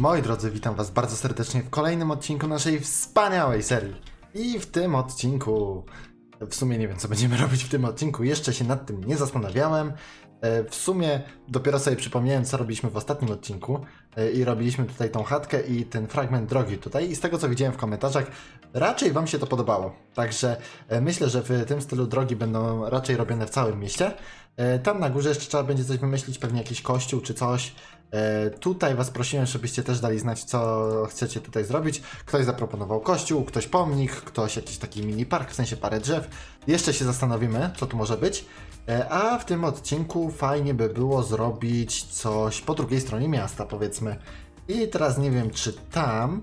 Moi drodzy, witam Was bardzo serdecznie w kolejnym odcinku naszej wspaniałej serii. I w tym odcinku, w sumie nie wiem co będziemy robić w tym odcinku, jeszcze się nad tym nie zastanawiałem. E, W sumie dopiero sobie przypomniałem, co robiliśmy w ostatnim odcinku i robiliśmy tutaj tą chatkę i ten fragment drogi tutaj i z tego co widziałem w komentarzach, raczej Wam się to podobało. Także e, myślę, że w tym stylu drogi będą raczej robione w całym mieście. E, Tam na górze jeszcze trzeba będzie coś wymyślić, pewnie jakiś kościół czy coś. E, Tutaj Was prosiłem, żebyście też dali znać, co chcecie tutaj zrobić. Ktoś zaproponował kościół, ktoś pomnik, ktoś jakiś taki mini park, w sensie parę drzew. Jeszcze się zastanowimy, co tu może być. E, A w tym odcinku fajnie by było zrobić coś po drugiej stronie miasta, powiedzmy. I teraz nie wiem, czy tam,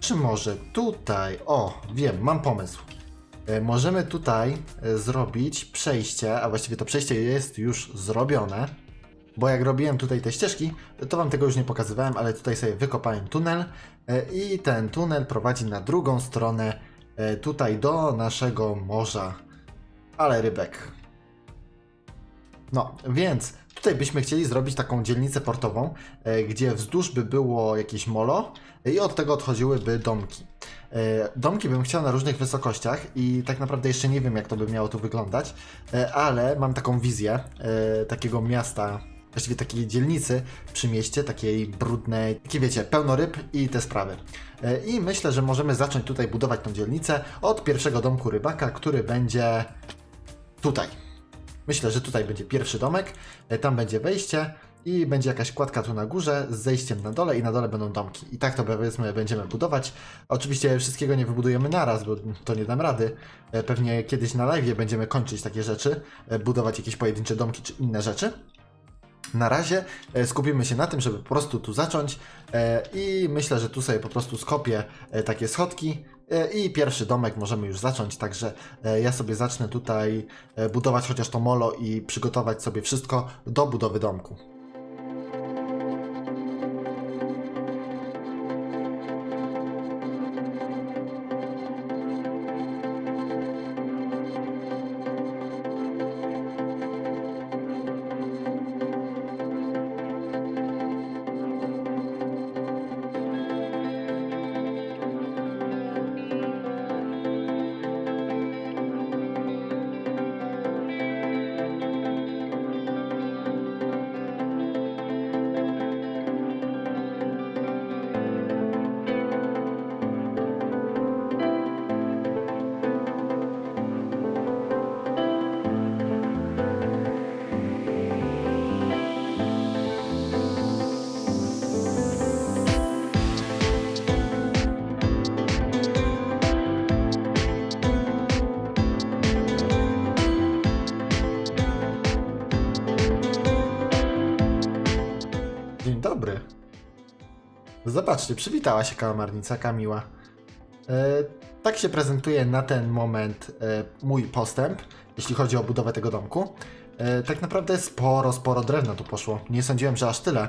czy może tutaj. O, wiem, mam pomysł. E, Możemy tutaj e, zrobić przejście, a właściwie to przejście jest już zrobione. Bo jak robiłem tutaj te ścieżki, to wam tego już nie pokazywałem, ale tutaj sobie wykopałem tunel e, i ten tunel prowadzi na drugą stronę tutaj do naszego morza. Ale rybek. No, więc tutaj byśmy chcieli zrobić taką dzielnicę portową, e, gdzie wzdłuż by było jakieś molo i od tego odchodziłyby domki. E, Domki bym chciał na różnych wysokościach i tak naprawdę jeszcze nie wiem, jak to by miało tu wyglądać, e, ale mam taką wizję takiego miasta, właściwie takiej dzielnicy przy mieście, takiej brudnej, takie wiecie, pełno ryb i te sprawy. I myślę, że możemy zacząć tutaj budować tą dzielnicę od pierwszego domku rybaka, który będzie tutaj. Myślę, że tutaj będzie pierwszy domek, e, tam będzie wejście i będzie jakaś kładka tu na górze z zejściem na dole i na dole będą domki. I tak to powiedzmy będziemy budować. Oczywiście wszystkiego nie wybudujemy naraz, bo to nie dam rady. E, Pewnie kiedyś na live będziemy kończyć takie rzeczy, e, budować jakieś pojedyncze domki czy inne rzeczy. Na razie skupimy się na tym, żeby po prostu tu zacząć i myślę, że tu sobie po prostu skopię takie schodki i pierwszy domek możemy już zacząć, także e, ja sobie zacznę tutaj e, budować chociaż to molo i przygotować sobie wszystko do budowy domku. Dzień dobry. Zobaczcie, przywitała się kałamarnica Kamiła. E, tak się prezentuje na ten moment e, mój postęp, jeśli chodzi o budowę tego domku. E, tak naprawdę sporo, sporo drewna tu poszło. Nie sądziłem, że aż tyle.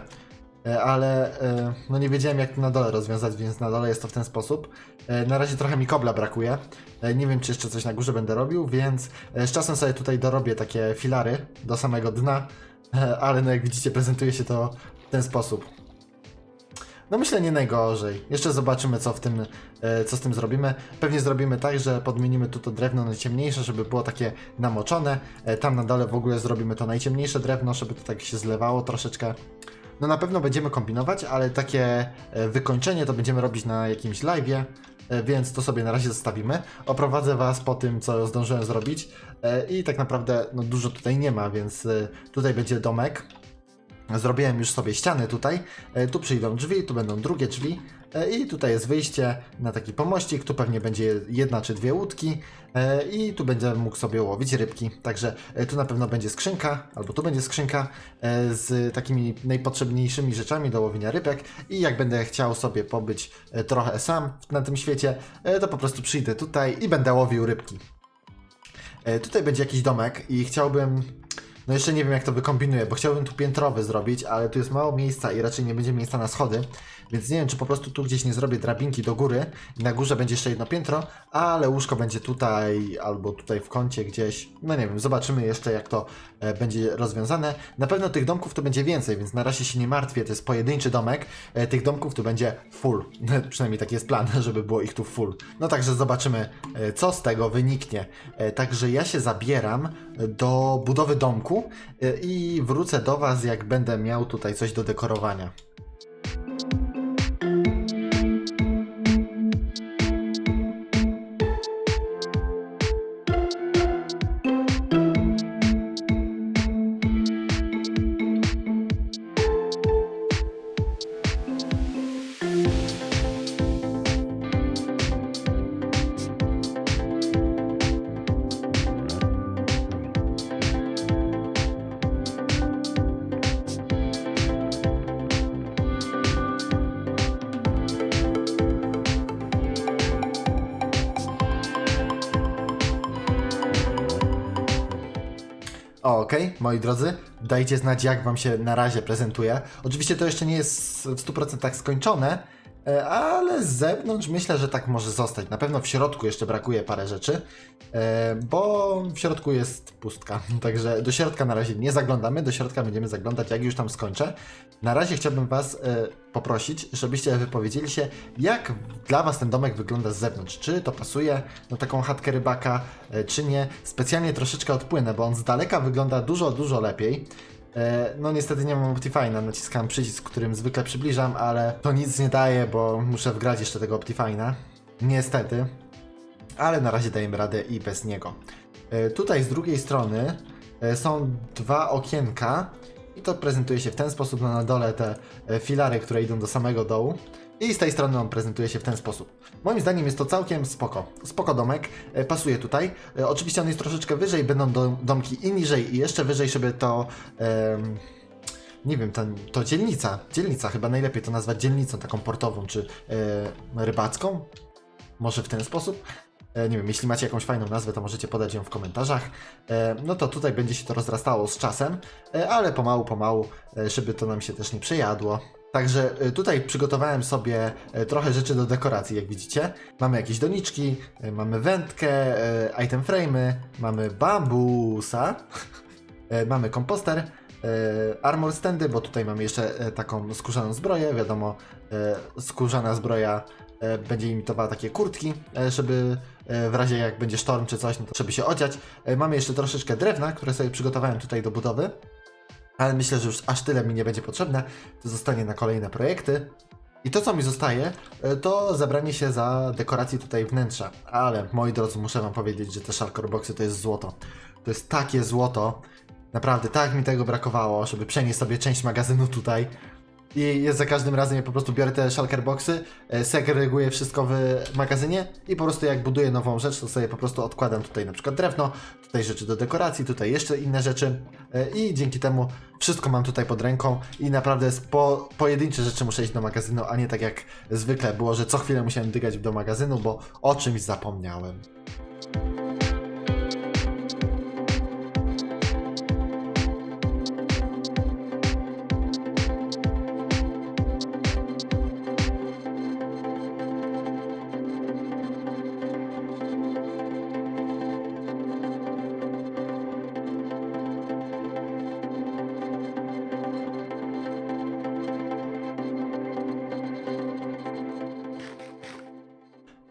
E, ale e, no nie wiedziałem jak to na dole rozwiązać, więc na dole jest to w ten sposób. E, na razie trochę mi kobla brakuje. E, nie wiem, czy jeszcze coś na górze będę robił, więc e, z czasem sobie tutaj dorobię takie filary do samego dna. E, ale no jak widzicie, prezentuje się to w ten sposób. No myślę nie najgorzej. Jeszcze zobaczymy co w tym, e, co z tym zrobimy. Pewnie zrobimy tak, że podmienimy tu to drewno na ciemniejsze, żeby było takie namoczone. E, Tam na dole w ogóle zrobimy to najciemniejsze drewno, żeby to tak się zlewało troszeczkę. No na pewno będziemy kombinować, ale takie e, wykończenie to będziemy robić na jakimś live'ie, więc to sobie na razie zostawimy. Oprowadzę Was po tym, co zdążyłem zrobić i tak naprawdę no, dużo tutaj nie ma, więc tutaj będzie domek. Zrobiłem już sobie ściany tutaj. E, Tu przyjdą drzwi, tu będą drugie drzwi. e, I tutaj jest wyjście na taki pomościk. Tu pewnie będzie jedna czy dwie łódki. e, I tu będę mógł sobie łowić rybki. Także tu na pewno będzie skrzynka, albo tu będzie skrzynka z takimi najpotrzebniejszymi rzeczami do łowienia rybek. I jak będę chciał sobie pobyć trochę sam na tym świecie, to po prostu przyjdę tutaj i będę łowił rybki. Tutaj będzie jakiś domek i chciałbym No jeszcze nie wiem jak to wykombinuję, bo chciałbym tu piętrowy zrobić, ale tu jest mało miejsca i raczej nie będzie miejsca na schody, więc nie wiem czy po prostu tu gdzieś nie zrobię drabinki do góry i na górze będzie jeszcze jedno piętro, ale łóżko będzie tutaj albo tutaj w kącie gdzieś, no nie wiem, zobaczymy jeszcze jak to e, będzie rozwiązane. Na pewno tych domków to będzie więcej, więc na razie się nie martwię, to jest pojedynczy domek, e, tych domków tu będzie full, przynajmniej taki jest plan, żeby było ich tu full. No także zobaczymy e, co z tego wyniknie. E, Także ja się zabieram do budowy domku i wrócę do Was, jak będę miał tutaj coś do dekorowania. Okej, moi drodzy, dajcie znać, jak Wam się na razie prezentuje. Oczywiście to jeszcze nie jest w 100% skończone, ale z zewnątrz myślę, że tak może zostać. Na pewno w środku jeszcze brakuje parę rzeczy, e, bo w środku jest pustka. Także do środka na razie nie zaglądamy, do środka będziemy zaglądać, jak już tam skończę. Na razie chciałbym Was e, poprosić, żebyście wypowiedzieli się, jak dla Was ten domek wygląda z zewnątrz. Czy to pasuje na taką chatkę rybaka, e, czy nie. Specjalnie troszeczkę odpłynę, bo on z daleka wygląda dużo, dużo lepiej. E, No niestety nie mam Optifine'a, naciskam przycisk, którym zwykle przybliżam, ale to nic nie daje, bo muszę wgrać jeszcze tego Optifine'a. Niestety. Ale na razie dajemy radę i bez niego. E, Tutaj z drugiej strony e, są dwa okienka i to prezentuje się w ten sposób, no na dole te filary, które idą do samego dołu. I z tej strony on prezentuje się w ten sposób. Moim zdaniem jest to całkiem spoko. Spoko domek, e, pasuje tutaj. E, oczywiście on jest troszeczkę wyżej, będą dom, domki i niżej i jeszcze wyżej, żeby to... nie wiem, ten, to dzielnica, dzielnica, chyba najlepiej to nazwać dzielnicą taką portową czy e, rybacką. Może w ten sposób. E, Nie wiem, jeśli macie jakąś fajną nazwę, to możecie podać ją w komentarzach. E, No to tutaj będzie się to rozrastało z czasem, e, ale pomału, pomału, e, żeby to nam się też nie przejadło. Także e, tutaj przygotowałem sobie e, trochę rzeczy do dekoracji, jak widzicie. Mamy jakieś doniczki, e, mamy wędkę, item frame'y, mamy bambusa, mamy komposter, armor standy, bo tutaj mamy jeszcze taką skórzaną zbroję. Wiadomo, skórzana zbroja będzie imitowała takie kurtki, żeby w razie jak będzie sztorm czy coś, no to żeby się odziać. Mamy jeszcze troszeczkę drewna, które sobie przygotowałem tutaj do budowy. Ale myślę, że już aż tyle mi nie będzie potrzebne. To zostanie na kolejne projekty. I to, co mi zostaje, e, to zabranie się za dekorację tutaj wnętrza. Ale, moi drodzy, muszę wam powiedzieć, że te Shulker Boxy to jest złoto. To jest takie złoto. Naprawdę, tak mi tego brakowało, żeby przenieść sobie część magazynu tutaj. I jest za każdym razem, ja po prostu biorę te shulker boxy, e, segreguję wszystko w magazynie i po prostu jak buduję nową rzecz, to sobie po prostu odkładam tutaj na przykład drewno, tutaj rzeczy do dekoracji, tutaj jeszcze inne rzeczy e, i dzięki temu wszystko mam tutaj pod ręką i naprawdę po, pojedyncze rzeczy muszę iść do magazynu, a nie tak jak zwykle było, że co chwilę musiałem dygać do magazynu, bo o czymś zapomniałem.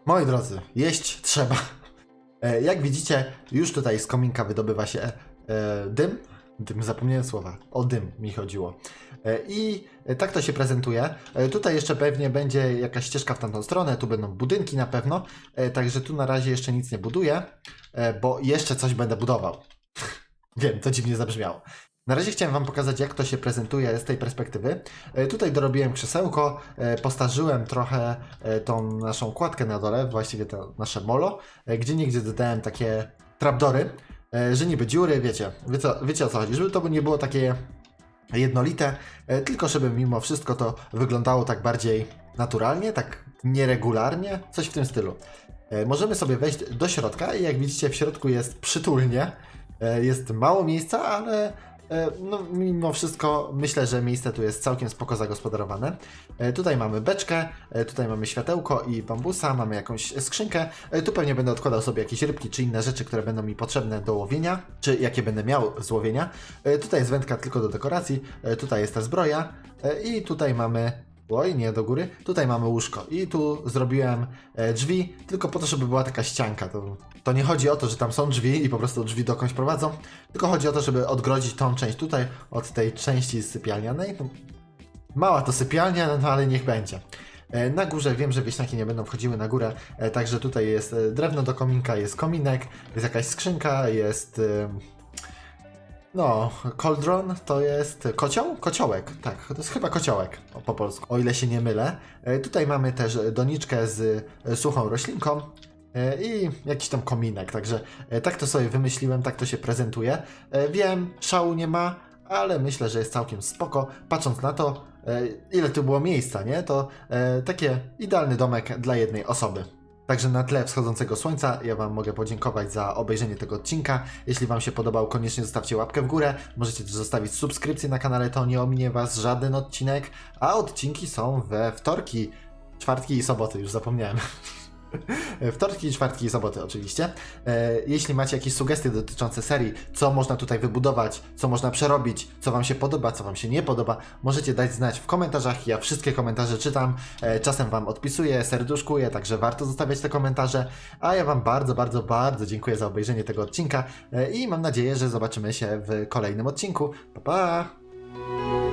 Moi drodzy, jeść trzeba. E, Jak widzicie, już tutaj z kominka wydobywa się e, dym. Dym, zapomniałem słowa. O dym mi chodziło. E, I tak to się prezentuje. Tutaj jeszcze pewnie będzie jakaś ścieżka w tamtą stronę, tu będą budynki na pewno. Także tu na razie jeszcze nic nie buduję, bo jeszcze coś będę budował. Wiem, to dziwnie zabrzmiało. Na razie chciałem Wam pokazać, jak to się prezentuje z tej perspektywy. E, Tutaj dorobiłem krzesełko, e, postarzyłem trochę e, tą naszą kładkę na dole, właściwie to nasze molo, gdzie niegdzie dodałem takie trapdory, że niby dziury, wiecie, wiecie, wiecie o co chodzi, żeby to nie było takie jednolite, tylko żeby mimo wszystko to wyglądało tak bardziej naturalnie, tak nieregularnie, coś w tym stylu. Możemy sobie wejść do środka i jak widzicie w środku jest przytulnie, Jest mało miejsca, ale No, mimo wszystko myślę, że miejsce tu jest całkiem spoko zagospodarowane. E, Tutaj mamy beczkę, e, tutaj mamy światełko i bambusa, mamy jakąś skrzynkę. E, Tu pewnie będę odkładał sobie jakieś rybki czy inne rzeczy, które będą mi potrzebne do łowienia, czy jakie będę miał z łowienia. E, Tutaj jest wędka tylko do dekoracji, e, tutaj jest ta zbroja e, i tutaj mamy Oj, nie do góry. Tutaj mamy łóżko i tu zrobiłem e, drzwi, tylko po to, żeby była taka ścianka. To, to nie chodzi o to, że tam są drzwi i po prostu drzwi dokądś prowadzą, tylko chodzi o to, żeby odgrodzić tą część tutaj od tej części sypialnianej. No, mała to sypialnia, no ale niech będzie. E, Na górze wiem, że wieśniaki nie będą wchodziły na górę, e, także tutaj jest e, drewno do kominka, jest kominek, jest jakaś skrzynka, jest... no, cauldron to jest kocioł? Kociołek, tak, to jest chyba kociołek po polsku, o ile się nie mylę. E, Tutaj mamy też doniczkę z e, suchą roślinką e, i jakiś tam kominek, także tak to sobie wymyśliłem, tak to się prezentuje. Wiem, szału nie ma, ale myślę, że jest całkiem spoko. Patrząc na to, ile tu było miejsca, nie, to takie idealny domek dla jednej osoby. Także na tle wschodzącego słońca ja Wam mogę podziękować za obejrzenie tego odcinka. Jeśli Wam się podobał, koniecznie zostawcie łapkę w górę. Możecie też zostawić subskrypcję na kanale, to nie ominie Was żaden odcinek. A odcinki są we wtorki, czwartki i soboty, już zapomniałem. Wtorki, czwartki i soboty oczywiście. E, Jeśli macie jakieś sugestie dotyczące serii, co można tutaj wybudować, co można przerobić, co Wam się podoba, co Wam się nie podoba, możecie dać znać w komentarzach. Ja wszystkie komentarze czytam, e, czasem Wam odpisuję, serduszkuję, także warto zostawiać te komentarze. A ja Wam bardzo, bardzo, bardzo dziękuję za obejrzenie tego odcinka e, i mam nadzieję, że zobaczymy się w kolejnym odcinku. Pa, pa!